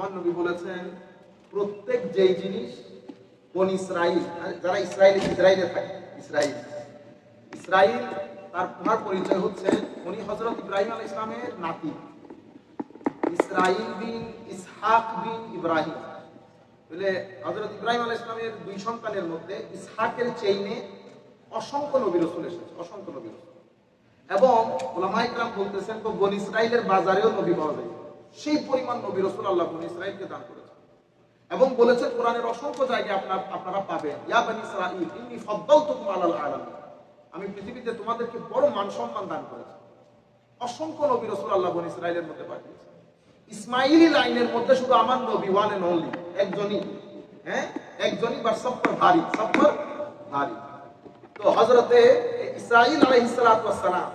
আমার নবী বলেছেন, প্রত্যেক যেই জিনিস কোন ইসরাইল যারা ইসরায়েল ইসরায়েলে থাকে ইসরায়েল ইসরাইল, তার ওনার পরিচয় হচ্ছে উনি হজরত ইব্রাহিম আল ইসলামের নাতি। ইসরাইল বিন ইসহাক বিন ইব্রাহিম। বলে হজরত ইব্রাহিম আল ইসলামের দুই সন্তানের মধ্যে ইসহাকের চেইনে অসংখ্য নবী রসুল এসেছে, অসংখ্য নবী রসুল। এবং ওলামা ইকরাম বলতেছেন, তো বন ইসরায়েলের বাজারেও নবী পাওয়া যায়। সেই পরিমাণ নবী রসুল আল্লাহ বন ইসরায়েলকে দান করেছেন। এবং বলেছেন, কোরআনের অসংখ্য জায়গায় আপনার আপনারা পাবেন। ইয়া বানি ইসরাইল ইন্নি ফাদ্দালতুকুম আলাল আলামিন। আমি পৃথিবীতে তোমাদেরকে বড় মান সম্মান দান করেছি। অসংখ্য নবী রসুল আল্লাহ বন ইসরায়েলের মধ্যে পাঠিয়েছে। ইসমাইলি লাইনের মধ্যে শুধু আমার নবী ওয়ান এন্ড অনলি একজনই। হ্যাঁ? একজনই বা সফর ভারী সফর ভারী। তো হজরতে ইসরাইল আলাইহিস সালাম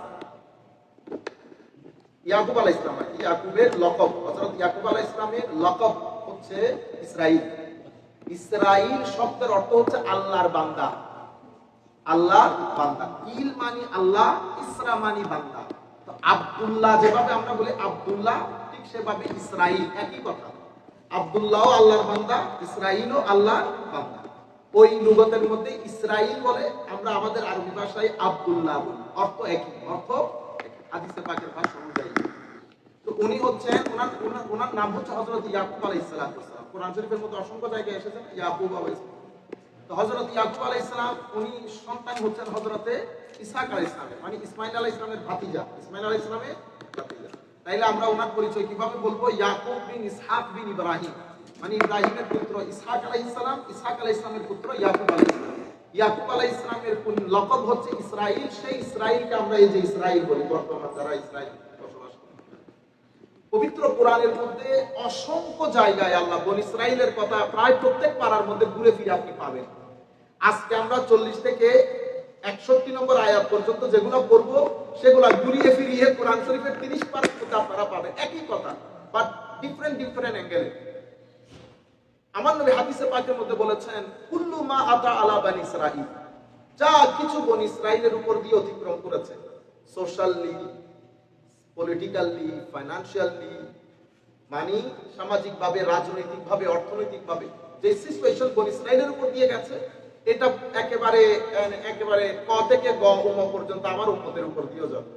ইয়াকুব আলাইহিস সালাম আর ইয়াকুবের লকব, হযরত ইয়াকুব আলাইহিস সালামের লকব হচ্ছে ইসরাইল। ইসরাইল শব্দের অর্থ হচ্ছে আল্লাহর বান্দা। আল্লাহর বান্দা। ইল মানি আল্লাহ, ইসরা মানি বান্দা। তো আব্দুল্লাহ যেভাবে আমরা বলি আব্দুল্লাহ, ঠিক সেভাবে ইসরাইল, একই কথা। আব্দুল্লাহ আল্লাহর বান্দা, ইসরাইলও আল্লাহর বান্দা। ওই লুগতের মধ্যে ইসরাইল বলে আমরা আমাদের আরবি ভাষায় আব্দুল্লাহ বলি। অর্থ একই, অর্থ। হাদিসে পাকের ভাষা অনুযায়ী। তো উনি হচ্ছেন, ওনার ওনার নাম হচ্ছে হজরত ইয়াকুব আলাইহিস সালাম। কোরআন শরীফের মধ্যে অসংখ্য জায়গায় এসেছেন ইয়াকুব আলাইহিস সালাম। তো হজরত ইয়াকুব আলাইহিস সালাম, উনি সন্তান হচ্ছেন হজরতে ইসহাক আলাইহিস সালামের মানে ইসমাইল আলাইহিস সালামের ভাতিজা। ইসমাইল আলাইহিস সালামের ভাতিজা। তাইলে আমরা ওনার পরিচয় কীভাবে বলব? ইয়াকুব বিন ইসহাক বিন ইব্রাহিম। মানে ইব্রাহিমের পুত্র ইসহাক আলাইহিস সালাম, ইসহাক আলাইহিস সালামের পুত্র ইয়াকুব আলাইহিস সালাম। ইয়াকুব আলাইহিস সালামের কোন- লকব হচ্ছে ইসরাইল। সেই ইসরাইলকে আমরা এই যে ইসরাইল বলি, বর্তমান যারা ইসরাইল বসবাস পবিত্র কোরআনের মধ্যে অসংখ্য জায়গায় আল্লাহ বন ইসরাইলের কথা প্রায় প্রত্যেক পাড়ার মধ্যে ঘুরে ফিরে আপনি পাবেন। আজকে আমরা চল্লিশ থেকে একষট্টি নম্বর আয়াত পর্যন্ত যেগুলো করব সেগুলো ঘুরিয়ে ফিরিয়ে কোরআন শরীফের তিরিশ পার্ট আপনারা পাবেন। একই কথা বাট ডিফারেন্ট ডিফারেন্ট অ্যাঙ্গেলে আমার নবী হাদিসে পাকের মধ্যে বলেছেন, কুল্লু মা আতা আলা বানি ইসরাইল যা কিছু বন ইসরাইলের উপর দিয়ে অতিক্রম করেছে। সোশ্যালি, পলিটিক্যালি, ফাইন্যান্সিয়ালি মানে সামাজিকভাবে, রাজনৈতিকভাবে, অর্থনৈতিকভাবে, যে সিচুয়েশন বন ইসরায়েলের উপর দিয়ে গেছে, এটা একেবারে একেবারে ক থেকে গ উম পর্যন্ত আমার উম্মতের উপর দিয়েও যাবে।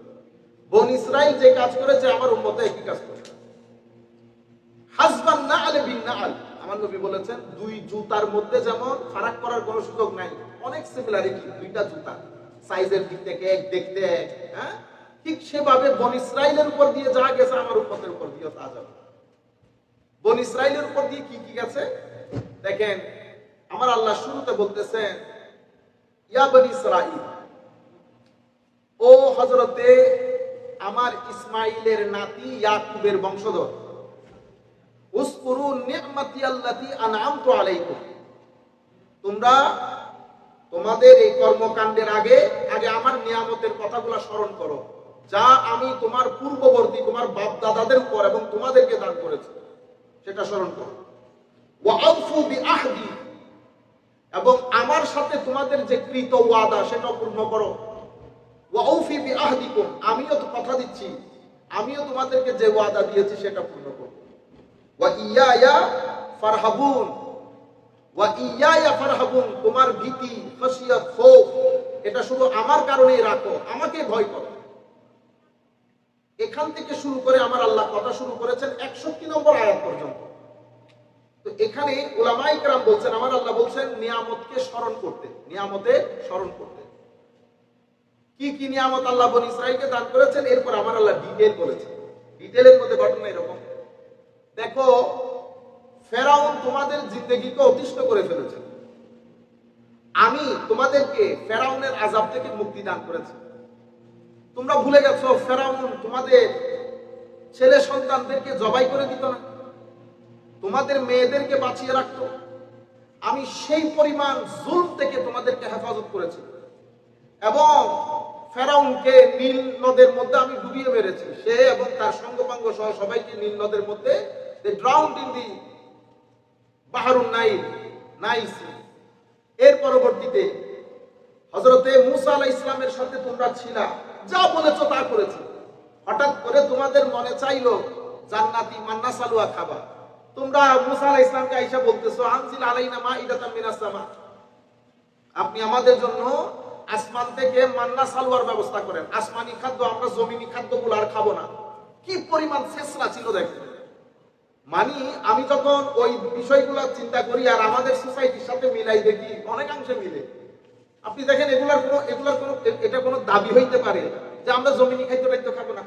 বন ইসরায়েল যে কাজ করেছে, আমার উম্মতে একই কাজ করেছে। হাসবান না আলে বিন না আল। আমার নবী বলেছেন, দুই জুতার মধ্যে যেমন ফারাক করার কোনো সুযোগ নাই, অনেক সিমিলারিটি দুইটা জুতা। সাইজের দিক থেকে এক দেখতে এক হ্যাঁ? ঠিক সেভাবে বন ইসরায়েলের উপর দিয়ে যা গেছে আমার উম্মতের উপর দিয়েও তা যাবে। বন ইসরায়েলের উপর দিয়ে কি কি গেছে? দেখেন, আমার আল্লাহ শুরুতে বলতেছেন, ইয়া বনি ইসরাইল, ও হজরতে আমার ইসমাইলের নাতি ইয়াকুবের বংশধর উসকুরু নি'মাতি আল্লাতি আনআমতু আলাইকুম তোমরা তোমাদের এই কর্মকাণ্ডের আগে আগে আমার নিয়ামতের কথাগুলো স্মরণ করো। যা আমি তোমার পূর্ববর্তী, তোমার বাপ দাদাদের উপর এবং তোমাদেরকে দান করেছি, সেটা স্মরণ করো। এবং আমার সাথে তোমাদের যে কৃত ওয়াদা সেটা পূর্ণ করো। আমিও তো কথা দিচ্ছি, আমিও তোমাদেরকে যে ওয়াদা দিয়েছি, সেটা পূর্ণ ওয়াইয়ায়া ফারহাবুন ফারহাবুন তোমার ভীতি এটা শুধু আমার কারণেই রাখো, আমাকে ভয় করো। এখান থেকে শুরু করে আমার আল্লাহ কথা শুরু করেছেন একষট্টি নম্বর আয়াত পর্যন্ত। তো এখানে ওলামাই কালাম বলছেন, আমার আল্লাহ বলছেন, নিয়ামতকে স্মরণ করতে, নিয়ামতে স্মরণ করতে। কি কি নিয়ামত আল্লাহ বন ইসরায়েলকে দান করেছেন? এরপর আমার আল্লাহ ডিটেল বলেছেন। ডিটেলের মধ্যে ঘটনা এরকম। দেখো, ফেরাউন তোমাদের জিন্দগিকে অতিষ্ঠ করে ফেলেছে। আমি তোমাদেরকে ফেরাউনের আজাব থেকে মুক্তি দান করেছি। তোমরা ভুলে গেছো, ফেরাউন তোমাদের ছেলে সন্তানদেরকে জবাই করে দিত না। তোমাদের মেয়েদেরকে বাঁচিয়ে রাখতো। আমি সেই পরিমাণ জুল থেকে তোমাদেরকে হেফাজত করেছি। এবং ফেরাউনকে নীল নদের মধ্যে আমি ডুবিয়ে মেরেছি। সে এবং তার সঙ্গপাঙ্গ সহ সবাইকে নীল নদের মধ্যে দে ড্রাউন্ড ইন দি বাহারুন নাইল নাইস এর পরবর্তীতে হজরতে মুসা আলাহ ইসলামের সাথে তোমরা ছিলা, যা বলেছ তা করেছি। হঠাৎ করে তোমাদের মনে চাইলো, জান্নাতি মান্না সালুয়া খাবা। তোমরা মুসা আলাইহিস ইসলামকে আইসা বলতেছো, আনজিল আলাইনা মা ইদাতাম মিনাস সামা। আপনি আমাদের জন্য আসমান থেকে মান্না সালোয়ার ব্যবস্থা করেন। আসমানি খাদ্য আমরা জমিনি খাদ্যগুলো আর খাব না। কি পরিমাণ শেষরা ছিল দেখেন। মানে আমি যখন ওই বিষয়গুলো চিন্তা করি আর আমাদের সোসাইটির সাথে মিলাই দেখি, অনেকাংশে মিলে। আপনি দেখেন এগুলার কোনো এগুলার কোনো এটা কোনো দাবি হইতে পারে যে আমরা জমিনি খাদ্য টাদ্য খাব না।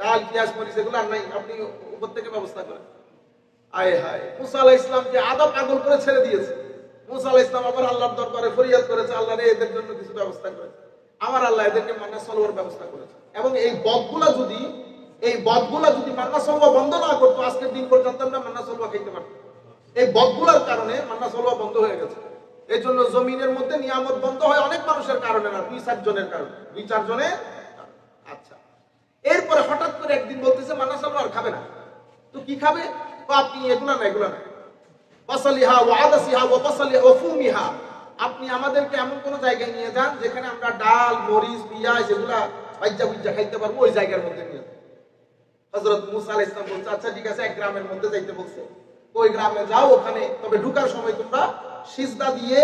ডাল, পেঁয়াজ, মরিচ এগুলো নাই, আপনি উপর থেকে ব্যবস্থা করেন। আয় হায়, মুসা আলাহ ইসলামকে আদা পাগল করে ছেড়ে দিয়েছে। মুসা আলাহ ইসলাম আবার আল্লাহর দরবারে ফরিয়াদ করেছে, আল্লাহ রে এদের জন্য কিছু ব্যবস্থা করেছে। আমার আল্লাহ এদেরকে মান্না সলওয়ার ব্যবস্থা করেছে। এবং এই বদগুলা যদি এই বদগুলা যদি মান্না সলওয়া বন্ধ না করতো, আজকের দিন পর্যন্ত আমরা মান্না সলওয়া খাইতে পারতাম। এই বদগুলার কারণে মান্না সলওয়া বন্ধ হয়ে গেছে। এই জন্য জমিনের মধ্যে নিয়ামত বন্ধ হয় অনেক মানুষের কারণে না, দুই চারজনের কারণে। দুই চারজনের আচ্ছা। এরপরে হঠাৎ করে একদিন বলতেছে, মান্না সলওয়া আর খাবে না। তো কি খাবে? আপনি এগুলা না এগুলা না বাসালিহা ওয়া আদাসিহা ওয়া বাসালিহা ওয়া ফুমিহা। আপনি আমাদেরকে এমন কোন জায়গায় নিয়ে যান যেখানে আমরা ডাল, মরিচ, পেঁয়াজ এগুলা বাইজা বুইজা খাইতে পারব ওই জায়গার মধ্যে নিয়ে যান হযরত মুসা আলাইহিস সালাম বলছে আচ্ছা ঠিক আছে, এক গ্রামের মধ্যে যাইতে বলছে। ওই গ্রামে যাও ওখানে, তবে ঢুকার সময় তোমরা সিজদা দিয়ে,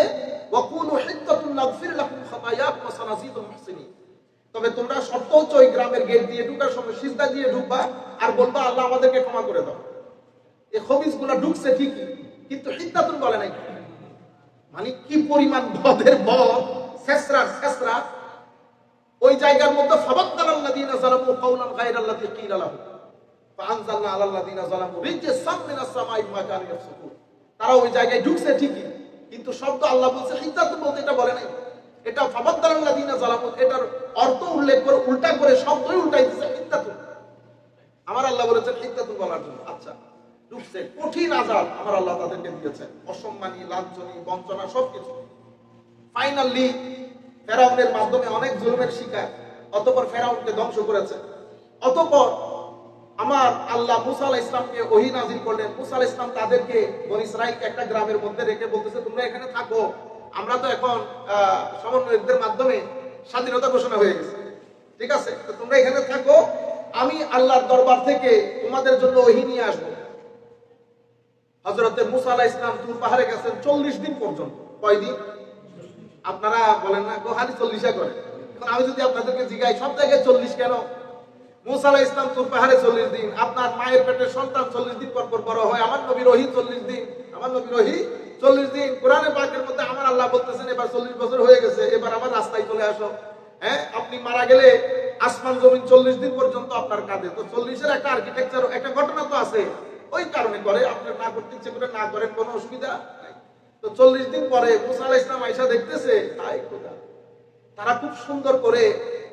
ওয়াকুলু হিদ্দাতুন নাগফির লাকুম খাতায়াকুম ওয়া সানাজিদুল মুহসিনিন। তবে তোমরা শর্ত হচ্ছে ওই গ্রামের গেট দিয়ে ঢুকার সময় সিজদা দিয়ে ঢুকবা আর বলবা, আল্লাহ আমাদেরকে ক্ষমা করে দাও। এই খবিসগুলা ঢুকছে ঠিকই, কিন্তু হিদ্দাতুন বলে নাই। মানে কি পরিমাণ বদের বদ শেষরা শেষরা। ওই জায়গার মধ্যে ফাবাদ্দাল আল্লাযীনা যালামু কাওলান গায়রাল্লাযী কিলা লাহুম। কানু ইয়াফসুকুন তারা ওই জায়গায় ঢুকছে ঠিকই, কিন্তু শব্দ আল্লাহ বলছে বলতে এটা বলে নাই। এটা এটার অর্থ উল্লেখ করে, উল্টা করে শব্দই উল্টাই হিদ্দাতুন আমার আল্লাহ বলার জন্য। আচ্ছা ঢুকছে। কঠিন আজাব আমার আল্লাহ তাদেরকে দিয়েছেন। অসম্মানী, লাঞ্ছনী, বঞ্চনা, সবকিছু। ফাইনালি ফেরাউনের মাধ্যমে অনেক জুলুমের শিকার, অতপর ফেরাউনকে ধ্বংস করেছে। অতপর আমার আল্লাহ মুসা আলাহ ইসলামকে ওহি নাজির করলেন। মুসা আলাহ ইসলাম তাদেরকে বন একটা গ্রামের মধ্যে রেখে বলতেছে, তোমরা এখানে থাকো। আমরা তো এখন সমন্বয়কদের মাধ্যমে স্বাধীনতা ঘোষণা হয়ে গেছে। ঠিক আছে? তো তোমরা এখানে থাকো। আমি আল্লাহর দরবার থেকে তোমাদের জন্য ওহি নিয়ে আসব। হজরতে মুসা ইসলাম তুর পাহাড়ে গেছেন চল্লিশ দিন পর্যন্ত। কয়দিন? আপনারা বলেন না, গো হালি চল্লিশা করে। আমি যদি আপনাদেরকে জিগাই, সব জায়গায় চল্লিশ কেন? ইসলাম তুর পাহাড়ে চল্লিশ দিন, আপনার মায়ের পেটের সন্তান চল্লিশ দিন বড় হয়, আমার নবী রহি চল্লিশ দিন, আমার নবী রহি চল্লিশ দিন। কোরআনে পাকের মধ্যে আমার আল্লাহ বলতেছেন, এবার চল্লিশ বছর হয়ে গেছে, এবার আমার রাস্তায় চলে আসো। হ্যাঁ আপনি মারা গেলে আসমান জমিন চল্লিশ দিন পর্যন্ত আপনার কাঁধে তো চল্লিশের একটা আর্কিটেকচার একটা ঘটনা তো আছে। ওই কারণে করে আপনার না করতে ইচ্ছে করে না করেন, কোনো অসুবিধা তো চল্লিশ দিন পরে মুসা আলাহ ইসলাম আইসা দেখতেছে, তাই তারা খুব সুন্দর করে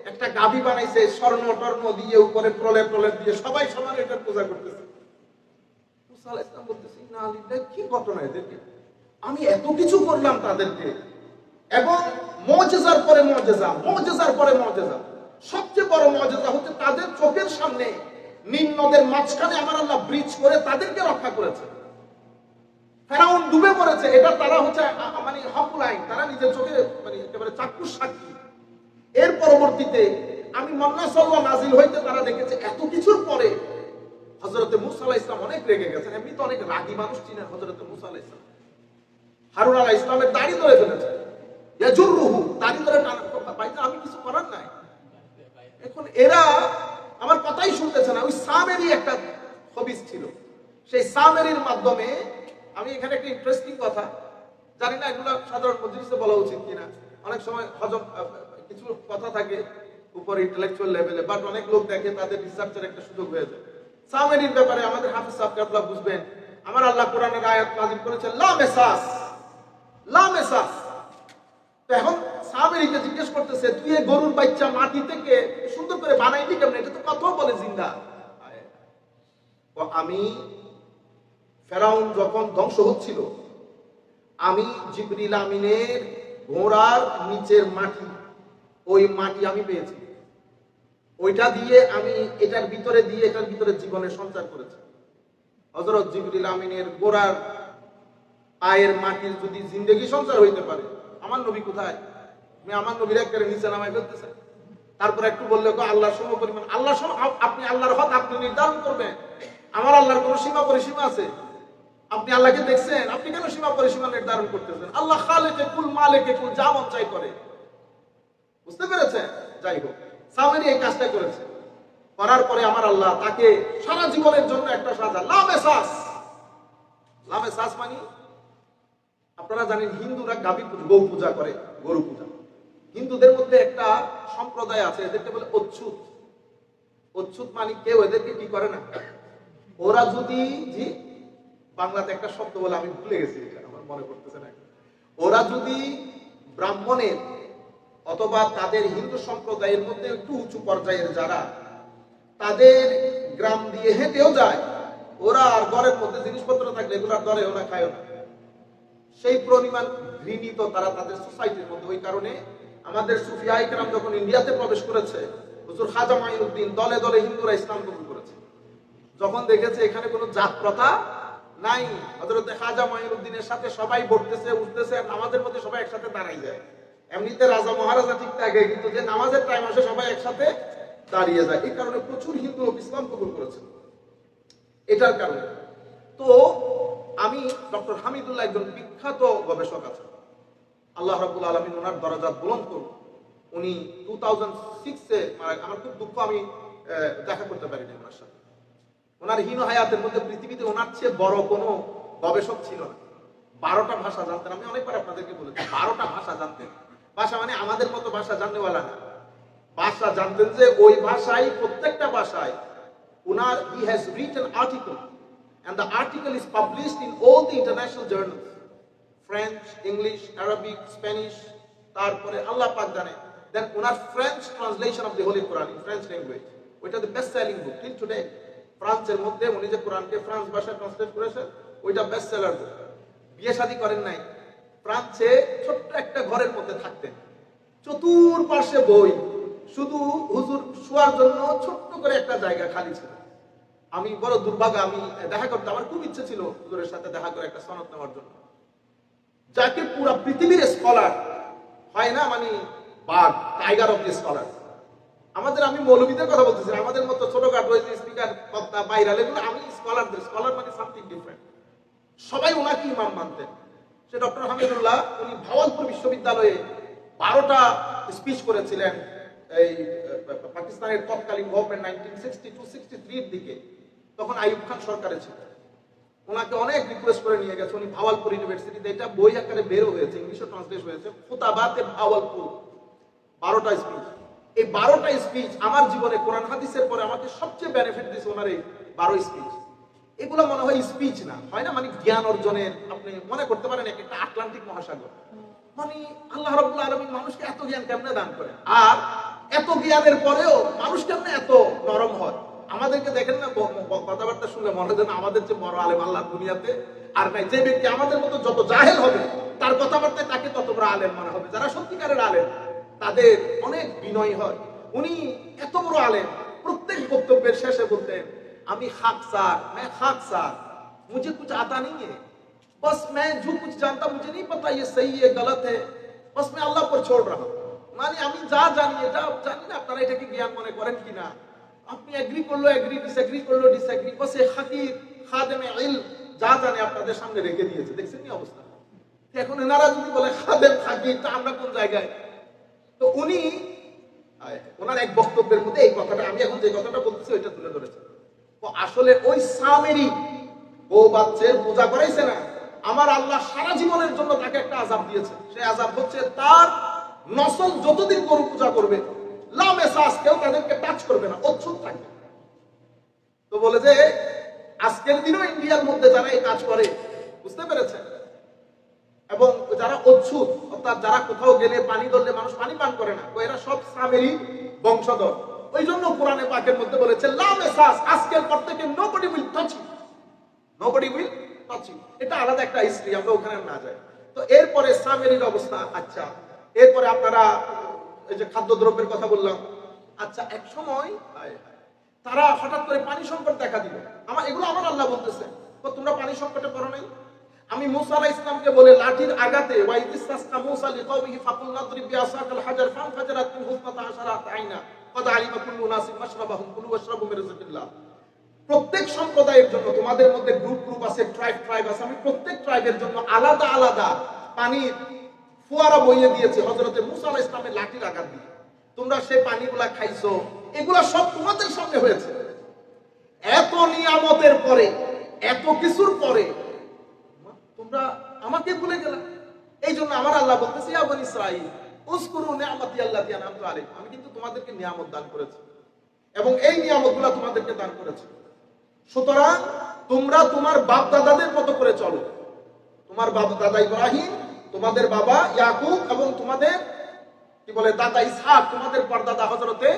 একটা গাভী বানাইছে, স্বর্ণ টর্ণ দিয়ে উপরে প্রলেপ প্রলেপ দিয়ে সবাই সমান এটার পূজা করতেছে। আমি এত কিছু করলাম তাদেরকে। এবং মজেজার পরে মজেজা, মজেজার পরে মজেজা। সবচেয়ে বড় মজেজা হচ্ছে তাদের চোখের সামনে নীল নদের মাঝখানে আমার আল্লাহ ব্রিজ করে তাদেরকে রক্ষা করেছে। ফেরাউন ডুবে পড়েছে। এটা তারা হচ্ছে মানে আইন তারা নিজের চোখে মানে একেবারে চাক্ষুষ সাক্ষী। এর পরবর্তীতে আমি মন্না সল্লা নাজিল হইতে তারা দেখেছে, এত কিছুর পরে হজরতে মুসা আলাহ ইসলাম অনেক রেগে গেছেন। এমনি তো অনেক রাগী মানুষ চিনেন হজরতে মুসা আলাহ ইসলাম হারুন আলাহ ইসলামের দাড়ি ধরে ফেলেছে। ইয়াজুর রুহু দাড়ি ধরে টানা আমি কিছু করার নাই। এখন এরা আমার কথাই শুনতেছে না। ওই সামেরই একটা হবিস ছিল। সেই সামেরির মাধ্যমে আমি এখানে একটা ইন্টারেস্টিং কথা। জানি না এগুলো সাধারণ মজলিসে বলা উচিত কিনা। অনেক সময় হজম কিছু কথা থাকে উপর ইন্টেলেকচুয়াল লেভেলে বাট অনেক লোক দেখে তাদের রিসার্চের একটা সুযোগ হয়ে যায়। সামেরির ব্যাপারে আমাদের হাফিজ সাহেব কাবলা বুঝবেন। আমার আল্লাহ কোরআনের আয়াত নাজিল করেছে, লা মেসাস লা মেসাস। এখন সাহাবেরিকে জিজ্ঞেস করতেছে, তুই এই গরুর বাচ্চা মাটি থেকে সুন্দর করে বানাইলি কেমন? এটা তো কথাও বলে জিন্দা। আমি, ফেরাউন যখন ধ্বংস হচ্ছিল, আমি জিবরিল আমিনের ঘোড়ার নিচের মাটি ওই মাটি আমি পেয়েছি। ওইটা দিয়ে আমি এটার ভিতরে দিয়ে এটার ভিতরে জীবনের সঞ্চার করেছি। হজরত জিবরিল আমিনের গোড়ার পায়ের মাটির যদি জিন্দগি সঞ্চার হইতে পারে, আমার নবী কোথায়? আমি আমার নবীর একেবারে নিচে নামাই ফেলতেছে। তারপর একটু বললে গো আল্লাহর সম পরিমাণ, আল্লাহ সম, আপনি আল্লাহর হক আপনি নির্ধারণ করবেন। আমার আল্লাহর কোনো সীমা পরিসীমা আছে। আপনি আল্লাহকে দেখছেন, আপনি কেন সীমা পরিসীমা নির্ধারণ করতেছেন? আল্লাহ খালেকে কুল মালেকে কুল যা মন চাই করে। বুঝতে পেরেছেন? যাই হোক সামেরি এই কাজটা করেছে। করার পরে আমার আল্লাহ তাকে সারা জীবনের জন্য একটা সাজা লামে শ্বাস লামে শ্বাস মানি? আপনারা জানেন হিন্দুরা গাবি গৌ পূজা করে, গরু পূজা। হিন্দুদের মধ্যে একটা সম্প্রদায় আছে, এদেরকে বলে অচ্ছুত। অচ্ছুত মানে কেউ এদেরকে কি করে না? ওরা যদি, জি? বাংলাতে একটা শব্দ বলে আমি ভুলে গেছি আমার মনে পড়তেছে না। ওরা যদি ব্রাহ্মণের অথবা তাদের হিন্দু সম্প্রদায়ের মধ্যে একটু উঁচু পর্যায়ের যারা, তাদের গ্রাম দিয়ে হেঁটেও যায়। ওরা আর ঘরের মধ্যে জিনিসপত্র থাকলে এগুলো আর ওরা খায় না। সেই পরিমাণ ঘৃণিত তারা তাদের সোসাইটির মধ্যে। ওই কারণে আমাদের সুফিয়া ইকরাম যখন ইন্ডিয়াতে প্রবেশ করেছে, হুজুর খাজা মাইনুদ্দিন দলে দলে হিন্দুরা ইসলাম কবুল করেছে। যখন দেখেছে এখানে কোনো জাত প্রথা নাই, হযরত খাজা মাইনুদ্দিনের সাথে সবাই বসতেছে, উঠতেছে নামাজের মধ্যে সবাই একসাথে দাঁড়াই যায়। এমনিতে রাজা মহারাজা ঠিক থাকে কিন্তু যে নামাজের টাইম আসে সবাই একসাথে দাঁড়িয়ে যায়। এই কারণে প্রচুর হিন্দু ইসলাম কবুল করেছে। এটার কারণে। তো আমি ডক্টর হামিদুল্লাহ একজন বিখ্যাত গবেষক আছেন। আল্লাহ রাবুল আলমিন ওনার দরজাত বুলন্দ করুন। উনি টু থাউজেন্ড সিক্সে আমার খুব দুঃখ, আমি দেখা করতে পারিনি ওনার সাথে। ওনার হীন হায়াতের মধ্যে পৃথিবীতে ওনার চেয়ে বড় কোনো গবেষক ছিল না। বারোটা ভাষা জানতেন। আমি অনেকবার আপনাদেরকে বলেছি, বারোটা ভাষা জানতেন। ভাষা মানে আমাদের মতো ভাষা জাননেওয়ালা না। ভাষা জানতেন যে ওই ভাষায় প্রত্যেকটা ভাষায় ওনার he has written article and the article is published in all the international journals. French English Arabic Spanish তারপরে আল্লাহ পাক জানে। Then owner French translation of the holy Quran in French language ওইটা the best selling book till today ফ্রান্সের মধ্যে উনি যে কোরআনকে ফ্রান্স ভাষায় ট্রান্সলেট করেছেন, ওইটা বেস্ট সেলার বুক বিয়ে শাদী করেন নাই। ফ্রান্সে ছোট্ট একটা ঘরের মধ্যে থাকতেন। চতুর চতুর্পাশে বই, শুধু হুজুর শোয়ার জন্য ছোট্ট করে একটা জায়গা খালি ছিল। আমি বড় দুর্ভাগ্য আমি দেখা করতে আমার খুব ইচ্ছে ছিল হুজুরের সাথে দেখা করে একটা সনদ নেওয়ার জন্য। যাকে পুরো পৃথিবীর স্কলার হয় না মানে বাঘ টাইগার অফ স্কলার আমাদের আমি মৌলবীদের কথা বলতেছি, আমাদের মতো ছোটখাটো স্পিকার বক্তা বাইরাল, এগুলো আমি স্কলারদের স্কলার মানে সামথিং ডিফারেন্ট সবাই ওনাকে ইমাম মানতেন। সে ডক্টর হামিদুল্লাহ উনি ভাওয়ালপুর বিশ্ববিদ্যালয়ে বারোটা স্পিচ করেছিলেন এই পাকিস্তানের তৎকালীন government nineteen sixty two sixty থ্রির দিকে। তখন আইয়ুব খান সরকারে ছিল। ওনাকে অনেক রিকোয়েস্ট করে নিয়ে গেছে। উনি ভাওয়ালপুর ইউনিভার্সিটিতে এটা বই আকারে বেরো হয়েছে ইংলিশে ট্রান্সলেট হয়েছে। ফুতাবাতে ভাওয়ালপুর, বারোটা স্পিচ এই বারোটা স্পিচ আমার জীবনে কোরআন হাদিসের পরে আমাকে সবচেয়ে বেনিফিট দিয়েছে ওনার এই বারো স্পিচ এগুলো মনে হয় স্পিচ না। হয় না? মানে জ্ঞান অর্জনের আপনি মনে করতে পারেন এক একটা আটলান্টিক মহাসাগর। মানে আল্লাহ রাব্বুল আলামিন মানুষকে এত জ্ঞান কেমনে দান করে আর এত জ্ঞানের পরেও মানুষ কেমনে এত নরম হয়? আমাদেরকে দেখেন না কথাবার্তা শুনলে মনে হয় আমাদের যে বড় আলেম আল্লাহ দুনিয়াতে আর নাই। যে ব্যক্তি আমাদের মতো যত জাহেল হবে, তার কথাবার্তায় তাকে তত বড় আলেম মনে হবে। যারা সত্যিকারের আলেম, তাদের অনেক বিনয় হয়। উনি এত বড় আলেম, প্রত্যেক বক্তব্যের শেষে বলতেন আমি খাক স্যার मैं खाक স্যার मुझे कुछ आता नहीं है बस मैं जो कुछ जानता मुझे नहीं पता ये सही है गलत है बस मैं আল্লাহ पर छोड़ रहा हूं মানে আমি যা জানি এটা জানি না আপনারা এটাকে জ্ঞান মনে করেন কিনা আপনি এগ্রি করলো এগ্রি ডিসএগ্রি করলো ডিসএগ্রি বস এ হাকির খাদেমে ইল যা জানে আপনাদের সামনে রেখে দিয়েছে দেখছেন কি অবস্থা তো এখন এনারা যদি বলে খাদেম হাকির তা আমরা কোন জায়গায় তো উনি আয়, ওনার এক বক্তব্যের মধ্যে এই কথাটা আমি এখন যে কথাটা বলতেছি ওইটা তুলে ধরেছে তো আসলে ওই সামেরি বউ বাচ্চের পূজা করাইছে না। আমার আল্লাহ সারা জীবনের জন্য তাকে একটা আজাব দিয়েছে। সেই আজাব হচ্ছে তার নসল যতদিন গরু পূজা করবে লামে শ্বাস কেউ তাদেরকে টাচ করবে না, অচ্ছুত থাকবে। তো বলে যে, আজকের দিনও ইন্ডিয়ার মধ্যে যারা এই কাজ করে, বুঝতে পেরেছেন? এবং যারা অচ্ছুত, অর্থাৎ যারা কোথাও গেলে পানি ধরলে মানুষ পানি পান করে না এরা সব সামেরই বংশধর। ওই জন্য কোরআনে পাকের মধ্যে বলেছে লামে আজকের পর থেকে nobody will touch nobody will touch এটা আলাদা একটা হিস্ট্রি আমরা ওখানে না যাই। তো এরপরে সামেরির অবস্থা আচ্ছা এরপরে আপনারা, এই যে খাদ্যদ্রব্যের কথা বললাম আচ্ছা এক সময় তারা হঠাৎ করে পানি সংকট দেখা দিল। আমার, এগুলো আমার আল্লাহ বলতেছে, তো তোমরা পানি সংকটে পড়ো নাই? আমি মুসা আলাইহিস ইসলামকে বলে, লাঠির আগাতে ওয়াইদিস্তাসকা মুসা লিকাওমিহি ফাকুল নাদরিব বিআসাকাল হাজার ফানফাজারাত মিন হুসনাতা আশারাত আইনা। প্রত্যেক সম্প্রদায়ের জন্য তোমাদের মধ্যে গ্রুপ গ্রুপ আছে ট্রাইব ট্রাইব আছে। আমি প্রত্যেক ট্রাইবের জন্য আলাদা আলাদা পানির ফোয়ারা বইয়ে দিয়েছি হজরতে মুসা ইসলামের লাঠির আঘাত দিয়ে। তোমরা সে পানিগুলা খাইছো, এগুলা সব তোমাদের সামনে হয়েছে। এত নিয়ামতের পরে, এত কিছুর পরে, তোমরা আমাকে ভুলে গেলা। এই জন্য আমার আল্লাহ বলতেছি আবন ইসরাইল আমি কিন্তু তোমাদেরকে নিয়ামত দান করেছি। এবং এই তোমাদেরকে দান করেছি। সুতরাং তোমরা তোমার বাপ দাদাদের মতো করে চলো। তোমার বাপ দাদা ইব্রাহিম, তোমাদের বাবা ইয়াকুব এবং তোমাদের, কি বলে, দাদা তোমাদের পরদাদা হজরতে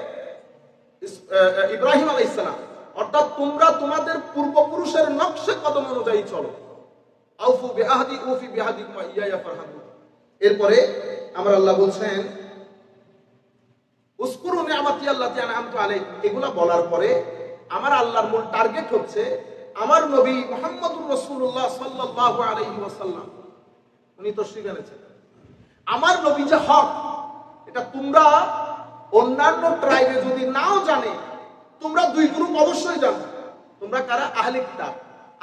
ইব্রাহিম আলাইহিস সালাম। অর্থাৎ তোমরা তোমাদের পূর্বপুরুষের নকশে কদম অনুযায়ী চলো। আউফু বিআহদি, উফি ওয়া ইয়া ফারহাবুন এরপরে আমার আল্লাহ বলছেন এগুলা বলার পরে আমার আল্লাহর মূল টার্গেট হচ্ছে আমার নবী মুহাম্মদুর আলাইহি ওয়াসাল্লাম। উনি তো এনেছেন। আমার নবী যে হক, এটা তোমরা অন্যান্য ট্রাইবে যদি নাও জানে, তোমরা দুই গ্রুপ অবশ্যই জানো। তোমরা কারা? আহলে কিতাব।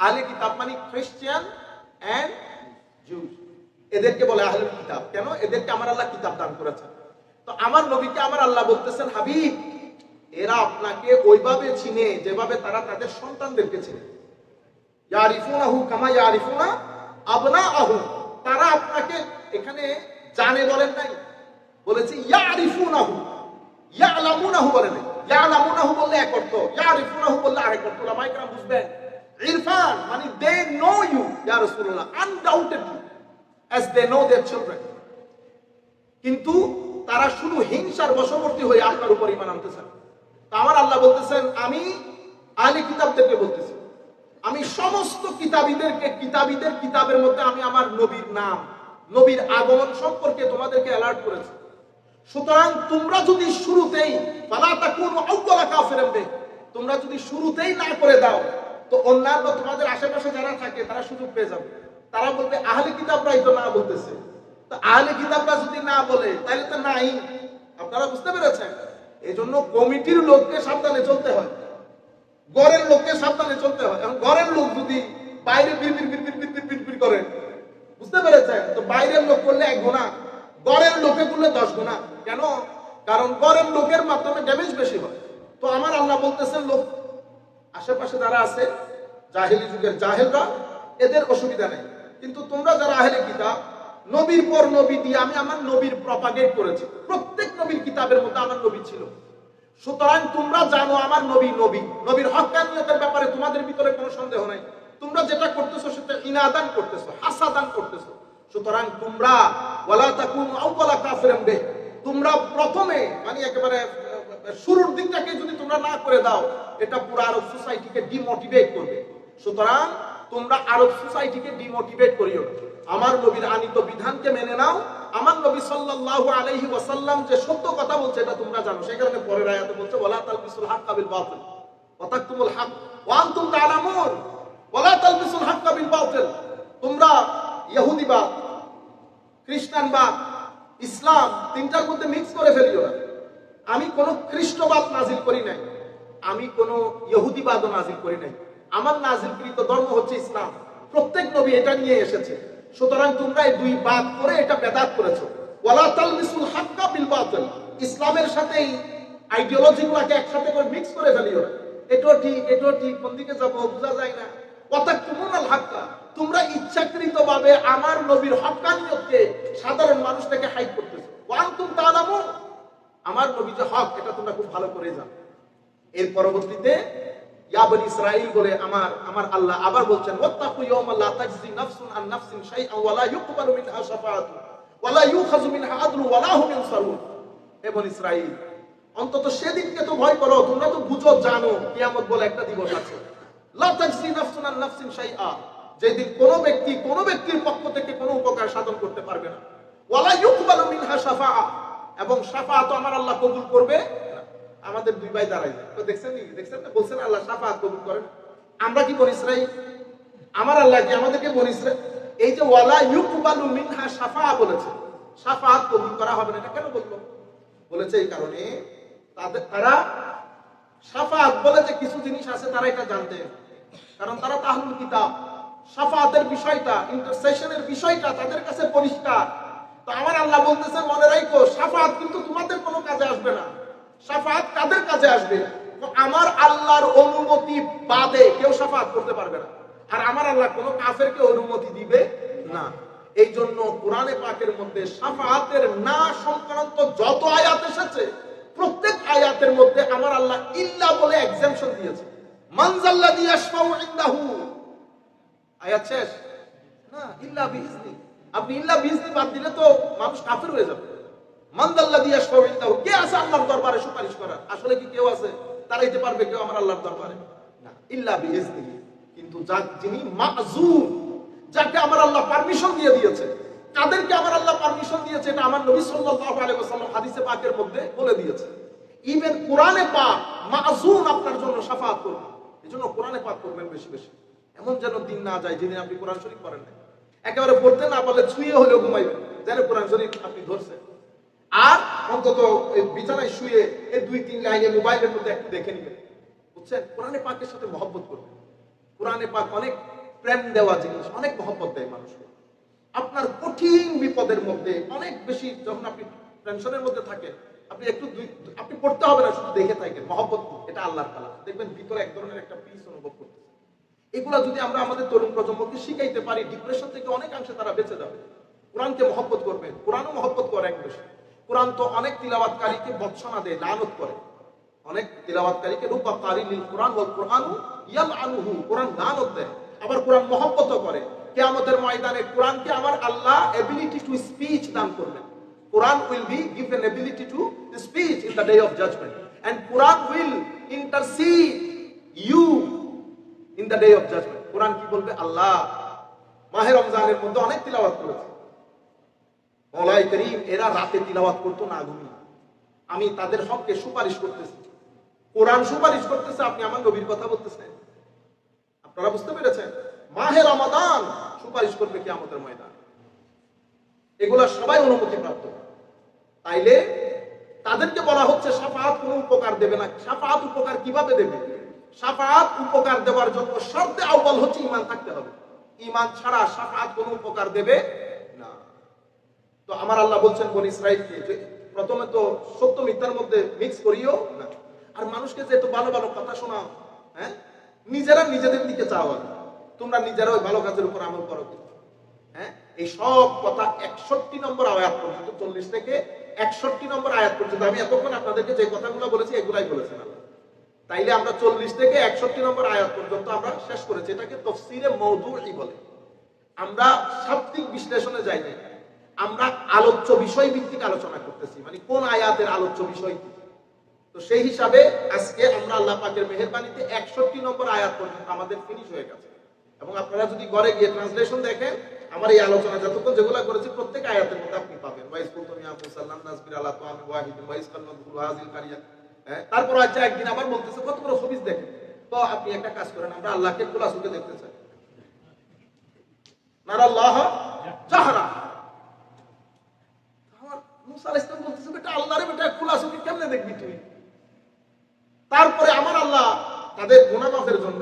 আহলে কিতাব মানে খ্রিস্টিয়ান এন্ড জুস এদেরকে বলে আহলে কিতাব। কেন? এদেরকে আমার আল্লাহ কিতাব দান করেছেন। তো আমার নবীকে আমার আল্লাহ বলতেছেন, হাবিব, এরা আপনাকে ওইভাবে চিনে যেভাবে তারা তাদের সন্তানদেরকে চিনে। তারা আপনাকে এখানে জানে বলেন নাই। বলেছে, ইয়ারিফুনাহু। ইয়ালামুনাহু বলে নাই। ইয়ালামুনাহু বললে এক অর্থ, ইয়ারিফুনাহু বললে আরেক অর্থ। ওলামায়ে কেরাম বুঝবেন। ইরফান মানে দে নো ইউ ইয়া রাসূলুল্লাহ undoubtedly as they know their children. কিন্তু তারা শুধু হিংসার বশবর্তী হয়ে আপনার উপর ইমান আনতেছেন তা আমার আল্লাহ বলতেছেন আমি আহলে কিতাবদেরকে বলতেছি। আমি সমস্ত কিতাবীদেরকে কিতাবীদের কিতাবের মধ্যে আমি আমার নবীর নাম নবীর আগমন সম্পর্কে তোমাদেরকে অ্যালার্ট করেছি। সুতরাং তোমরা যদি শুরুতেই বিহি, তোমরা যদি শুরুতেই না করে দাও তো অন্যান্য তোমাদের আশেপাশে যারা থাকে তারা সুযোগ পেয়ে যাবে। তারা বলবে, আহলে কিতাবরাই তো না বলতেছে। তো আহলে কিতাবরা যদি না বলে, তাহলে তো নাই। আপনারা বুঝতে পেরেছেন? এই জন্য কমিটির লোককে সাবধানে চলতে হয়। গড়ের লোককে সাবধানে চলতে হয়। এখন গড়ের লোক যদি বাইরে বিড়বিড় করে, বুঝতে পেরেছেন? তো বাইরের লোক করলে এক গোনা গড়ের লোকে করলে দশ গোনা কেন? কারণ গড়ের লোকের মাধ্যমে ড্যামেজ বেশি হয়। তো আমার আল্লাহ বলতেছেন, লোক, আশেপাশে যারা আছে, জাহেলি যুগের জাহেলরা, এদের অসুবিধা নেই। কিন্তু তোমরা যারা আহেলে কিতাব, নবীর পর নবী দিয়ে আমি আমার নবীর প্রপাগেট করেছি। প্রত্যেক নবীর কিতাবের মধ্যে আমার নবী ছিল। সুতরাং তোমরা জানো আমার নবী নবী। নবীর হক্কানিয়তের ব্যাপারে তোমাদের ভিতরে কোনো সন্দেহ নাই। তোমরা যেটা করতেছো সেটা ইনাদান করতেছো, হাসাদান করতেছো। সুতরাং তোমরা, ওয়ালা তাকুনু আউয়ালা কাফিরান বিহি। তোমরা প্রথমে মানে একেবারে শুরুর দিকটাকে যদি তোমরা না করে দাও, এটা পুরো আরব সোসাইটিকে ডিমোটিভেট করবে। সুতরাং তোমরা আরব সোসাইটিকে ডিমোটিভেট করিও আমার নবীর আনিত বিধানকে মেনে নাও। আমার নবী সাল্লাল্লাহু আলাইহি ওয়াসাল্লাম যে সত্য কথা বলছে, এটা তোমরা জানো। সেই কারণে পরের আয়াতে বলছে, ওয়ালা তালবিসুল হাক্কা বিল বাতিল। ওয়া তাকতুমুল হক ওয়া আনতুম তা'লামুন ওয়ালা তালবিসুল হাক্কা বিল বাতিল। তোমরা ইহুদিবাদ খ্রিস্টানবাদ ইসলাম তিনটার মধ্যে মিক্স করে ফেলিও না। আমি কোনো খ্রিস্টবাদ নাজিল করি নাই। আমি কোনো ইহুদিবাদও নাজিল করি নাই। আমার নাজিলকৃত ধর্ম হচ্ছে ইসলাম। প্রত্যেক নবী এটা নিয়ে এসেছে। সুতরাং তোমরা দুই বাদ করে এটা বেদাত করেছ। ইসলামের সাথে একসাথে করে মিক্স করে ফেলিও ঠিক ঠিক, কোন দিকে যাব বোঝা যায় না। হাক্কা। তোমরা আমার নবীর হক্কানিয়তকে সাধারণ মানুষ থেকে হাইড করতেছো ওয়ান তুম আমার নবী যে হক, এটা তোমরা খুব ভালো করে জানো। এর পরবর্তীতে বলে আমার আমার আল্লাহ আবার বলছেন, ওয়াত্তাকু ইয়াওমা লা তাজজি নাফসুন আন নাফসিন ওয়া লা ইউকবালু মিনহা শাফাআতু ওয়া লা ইউখাযু মিনহা আদলু ওয়া লা হুম অন্তত সেদিনকে তো ভয় করো, তোমরা তো বুঝো, জানো, কিয়ামত বলে একটা দিবস আছে লা তাজজি নাফসুন আন নাফসিন শাইআ, যেদিন কোন ব্যক্তি কোন ব্যক্তির পক্ষ থেকে কোনো উপকার সাধন করতে পারবে না ওয়ালা ইউকবালু মিনহা শাফাআ, এবং শাফাআত আমার আল্লাহ কবুল করবে। আমাদের দুই ভাই দাঁড়াই তো দেখছেন দেখছেন না? বলছেন আল্লাহ শাফাআত কবুল করেন। আমরা কি বলি ইসরাইল? আমার আল্লাহ কি আমাদেরকে ইসরাইল? এই যে ওয়ালা ইউকবালু মিনহা সাফা বলেছে। শাফাআত কবুল করা হবে না। এটা কেন বলল? বলেছে এই কারণে তাদের তারা সাফাত বলে যে কিছু জিনিস আছে তারা এটা জানতে কারণ তারা তাহলুল কিতাব। সাফাতের বিষয়টা ইন্টারসেশনের বিষয়টা তাদের কাছে পরিষ্কার। তো আমার আল্লাহ বলতেছে, মনে রাখো সাফাত কিন্তু তোমাদের কোনো কাজে আসবে না। সাফাত কাদের কাজে আসবে? আমার আল্লাহর অনুমতি বাদে কেউ সাফাত করতে পারবে না। আর আমার আল্লাহ কোনো কাফেরকে অনুমতি দিবে না। এই জন্য কোরআনে পাকের মধ্যে সাফাতের না সংক্রান্ত যত আয়াত এসেছে, প্রত্যেক আয়াতের মধ্যে আমার আল্লাহ ইল্লা বলে এক্সামশন দিয়েছে। মানজাল্লা দিয়ে ইন্দাহু। আয়াত শেষ? না, ইল্লা বিইজনি আপনি ইল্লা বিইজনি বাদ দিলে তো মানুষ কাফের হয়ে যাবে। দিয়ে কে আছে আল্লাহর দরবারে সুপারিশ করার? আসলে কি কেউ আছে? পারবে কেউ আমার আল্লাহর দরবারে? না কিন্তু যিনি যাকে আমার আল্লাহ পারমিশন দিয়ে দিয়েছে, কাদেরকে আমার আল্লাহ পারমিশন দিয়েছে, এটা আমার নবী সাল্লাল্লাহু আলাইহি ওয়াসাল্লাম হাদিসে পাকের মধ্যে বলে দিয়েছে। ইভেন কোরআনে পাক মাযুম আপনার জন্য শাফাআত করবে। এজন্য কোরআনে পাক করবেন বেশি বেশি। এমন যেন দিন না যায় যেদিন আপনি কোরআন শরীফ পড়েন না একেবারে পড়তে না পারলে ছুঁয়ে হলেও ঘুমাইবেন। যেন কোরআন শরীফ আপনি ধরছেন। আর অন্তত বিছানায় শুয়ে এই দুই তিন লাইনে মোবাইলের মধ্যে একটু দেখে নেবেন বুঝছেন? কোরআনে পাকের সাথে মহব্বত করবেন কোরআনে পাক অনেক প্রেম দেওয়া জিনিস, অনেক মহব্বত দেয় মানুষকে। আপনার কঠিন বিপদের মধ্যে অনেক বেশি যখন আপনি টেনশনের মধ্যে থাকেন, আপনি একটু দুই আপনি পড়তে হবে না, শুধু দেখে থাকেন। মহব্বত এটা আল্লাহর কালাম। দেখবেন ভিতরে এক ধরনের একটা পিস অনুভব করতে এগুলা যদি আমরা আমাদের তরুণ প্রজন্মকে শিখাইতে পারি ডিপ্রেশন থেকে অনেকাংশে তারা বেঁচে যাবে। কোরআনকে মহব্বত করবেন কোরআনও মহব্বত করে এক বেশি। কোরআন তো অনেক তিলাবাতকারীকে বৎসনা দেয় লালত করে। অনেক তিলাবাতকারীকে কোরআন ইয়াল আনুহু কোরআন লানত দেয়। আবার কোরআন মহব্বত করে। কিয়ামতের ময়দানে কোরআনকে আমার আল্লাহ এবিলিটি টু স্পিচ দান করবেন। Quran will be given ability to speech in the day of judgement and Quran will intercede you in the day of judgement কোরআন কি বলবে? আল্লাহ, মাহে রমজানের মধ্যে অনেক তিলাওয়াত করেছে। করিম এরা রাতে তিলাওয়াত করতো, না ঘুমিয়ে। আমি তাদের হককে সুপারিশ করতেছি। কোরআন সুপারিশ করতেছে, আপনি আমার নবীর কথা বলতেছেন। আপনারা বুঝতে পেরেছেন? মাহে রমাদান সুপারিশ করবে কি আমাদের ময়দান। এগুলা সবাই অনুমতি প্রাপ্ত। তাইলে তাদেরকে বলা হচ্ছে সাফাত কোনো উপকার দেবে না। সাফাত উপকার কীভাবে দেবে? সাফাত উপকার দেওয়ার জন্য শর্তে আউ্বাল হচ্ছে ইমান থাকতে হবে। ইমান ছাড়া সাফাত কোন উপকার দেবে তো আমার আল্লাহ বলছেন বন ইসরাইলকে যে প্রথমে তো সত্য মিথ্যার মধ্যে মিক্স করিও না। আর মানুষকে যে এত ভালো ভালো কথা শোনাও হ্যাঁ? নিজেরা নিজেদের দিকে চাও আর। তোমরা নিজেরা ওই ভালো কাজের উপর আমল করো। হ্যাঁ? এই সব কথা একষট্টি নম্বর আয়াত পর্যন্ত, চল্লিশ থেকে একষট্টি নম্বর আয়াত পর্যন্ত আমি এতক্ষণ আপনাদেরকে যে কথাগুলো বলেছি, এগুলাই বলেছেন তাইলে আমরা চল্লিশ থেকে একষট্টি নম্বর আয়াত পর্যন্ত আমরা শেষ করেছি। এটাকে তফসিরে মৌদুই বলে। আমরা শাব্দিক বিশ্লেষণে যাই নাই আমরা আলোচ্য বিষয় ভিত্তিক আলোচনা করতেছি। মানে কোন আয়াতের আলোচ্য বিষয় তো সেই হিসাবে আজকে আমরা আল্লাহ পাকের মেহেরবানিতে একষট্টি নম্বর আয়াত পর্যন্ত আমাদের ফিনিশ হয়ে গেছে। এবং আপনারা যদি ঘরে গিয়ে ট্রান্সলেশন দেখেন, আমার এই আলোচনা যতক্ষণ যেগুলো করেছি, প্রত্যেক আয়াতের মধ্যে আপনি পাবেন। ওয়াইস কুলতুম ইয়া মুসাল্লাম নাসবির আলা তুআমি ওয়াহিদ ওয়াইস কাল্লাম হাজিল কারিয়া। হ্যাঁ তারপর আচ্ছা একদিন আবার বলতেছে, কত বড় হবিস দেখেন। তো আপনি একটা কাজ করেন, আমরা আল্লাহকে খোলা চোখে দেখতে চাই। নারাল্লাহ জাহরা তারপরে আমার আল্লাহ তাদের গুণামাফের জন্য,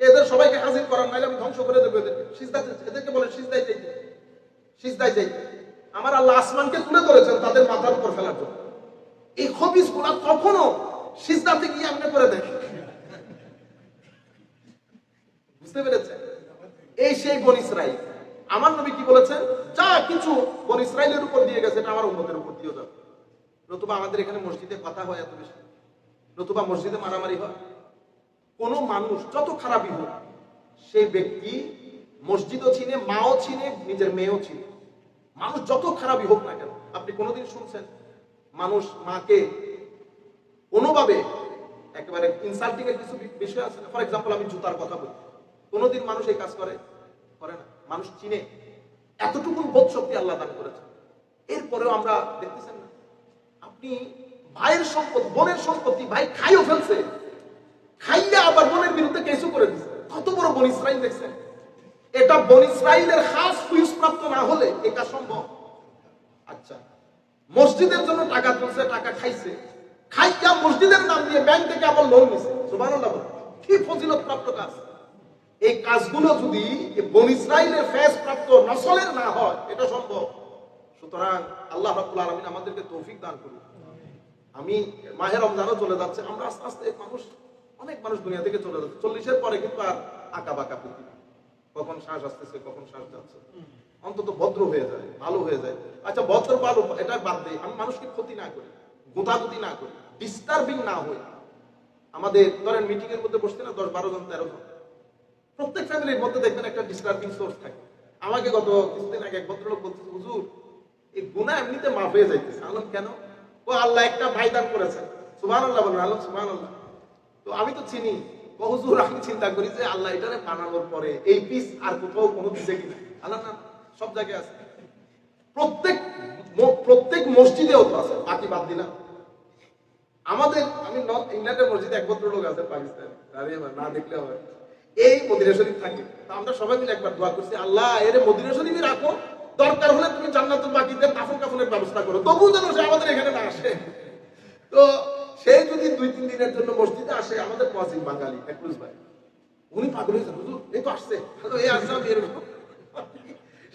এদের সবাইকে হাজির করার নাইলে আমি ধ্বংস করে দেবো এদেরকে। বলেন সিজদাই যাইতে আমার আল্লাহ আসমানকে তুলে ধরেছেন তাদের মাথার উপর ফেলার জন্য। এই খবিসগুলা তখনও সিজদাতে গিয়ে আমনে করে দেয় বুঝতে পেরেছেন? এই সেই বন ইসরাইল। আমার নবী কি বলেছেন যা কিছু বন ইসরাইলের উপর দিয়ে গেছে, এটা আমার উন্মতের উপর দিয়ে যাবে। নতুবা আমাদের এখানে মসজিদে কথা হয় এত বেশি। নতুবা মসজিদে মারামারি হয়। কোন মানুষ যত খারাপই হোক সেই ব্যক্তি মসজিদও চিনে, মাও চিনে, নিজের মেয়েও চিনে। মানুষ যত খারাপই হোক না কেন, আপনি কোনোদিন শুনছেন? মানুষ মাকে কোনোভাবে একেবারে ইনসাল্টিং এর কিছু বিষয় আছে ফর এক্সাম্পল আমি জুতার কথা বলি। কোনোদিন মানুষ এই কাজ করে? করে না। মানুষ চিনে। এতটুকু বোধ শক্তি আল্লাহ দান করেছে এরপরেও আমরা দেখতেছেন না। আপনি ভাইয়ের সম্পদ, বোনের সম্পত্তি ভাই খাইও ফেলছে। খাইয়া আবার বোনের বিরুদ্ধে কেসও করে দিচ্ছে কত বড় বন ইসরাইল দেখছেন? এটা বন ইসরাইলের খাস হুইস প্রাপ্ত না হলে এটা সম্ভব। আচ্ছা মসজিদের জন্য টাকা তুলছে, টাকা খাইছে। খাইয়া মসজিদের নাম দিয়ে ব্যাংক থেকে আবার লোন নিছে। কি ফজিলত প্রাপ্ত কাজ। এই কাজগুলো যদি বন ইসরায়েলের ফেজ প্রাপ্ত নসলের না হয়, এটা সম্ভব। সুতরাং আল্লাহ রাব্বুল আলামিন আমাদেরকে তৌফিক দান করুন। আমি মাহের রমজানও চলে যাচ্ছে, আমরা আস্তে আস্তে মানুষ, অনেক মানুষ দুনিয়া থেকে চলে যাচ্ছে। চল্লিশের পরে কিন্তু আর আঁকা বাঁকা পৃথিবী কখন শ্বাস আসতেছে, কখন শ্বাস যাচ্ছে। অন্তত ভদ্র হয়ে যায়, ভালো হয়ে যায়। আচ্ছা ভদ্র ভালো এটা বাদ দিই আমি মানুষকে ক্ষতি না করি গোতাগুতি না করি ডিস্টার্বিং না হই। আমাদের, ধরেন মিটিং এর মধ্যে বসতে না দশ বারো জন, তেরো জন। প্রত্যেক ফ্যামিলির মধ্যে দেখবেন একটা ডিস্টার্বিং সোর্স থাকে। আমাকে গত কিছুদিন আগে এক ভদ্রলোক বলতেছে হুজুর, এই গুণা এমনিতে মাফ হয়ে যাইতেছে। আলম কেন? ও আল্লাহ একটা ভাই দান করেছেন। সুবাহ আল্লাহ বলেন, আলম সুবাহ আল্লাহ তো আমি তো চিনি। হুজুর, আমি চিন্তা করি যে আল্লাহ এটারে বানানোর পরে এই পিস আর কোথাও কোনো দিছে কিনা আল্লাহ না সব জায়গায় আছে। প্রত্যেক প্রত্যেক মসজিদেও তো আছে, বাকি বাদ দিলাম। আমাদের, আমি নর্থ ইংল্যান্ডের মসজিদে এক ভদ্র লোক আছে, পাকিস্তান। না দেখলে হবে এই মদিনা শরীফ থাকে। আমরা সবাই মিলে একবার দোয়া করছি, আল্লাহ, এর মদিনা শরীফে রাখো। দরকার হলে তুমি জান্নাতুল বাকিতে কাফন কাফনের ব্যবস্থা করো। তবুও যেন সে আমাদের এখানে না আসে। তো সে যদি দুই, তিন দিনের জন্য মসজিদে আসে, আমাদের মহাসিন বাঙালি একলুস ভাই। উনি পাগল হয়েছে, হুজুর এই তো আসছে। এই আসছে, আমি এরকম।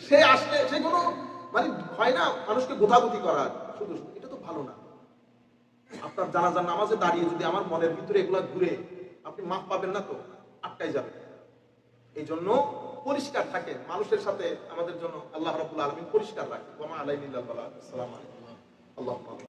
সে আসলে, সে কোনো মানে হয় না মানুষকে গোথাগুতি শুধু শুধু, এটা তো ভালো না। আপনার জানাজার নামাজে দাঁড়িয়ে যদি আমার মনের ভিতরে এগুলা ঘুরে, আপনি মাফ পাবেন না তো? আটকাই যাবে। এই জন্য পরিষ্কার থাকে, মানুষের সাথে আমাদের জন্য আল্লাহ রবুল্লা আলমিন পরিষ্কার রাখে। আল্লাহ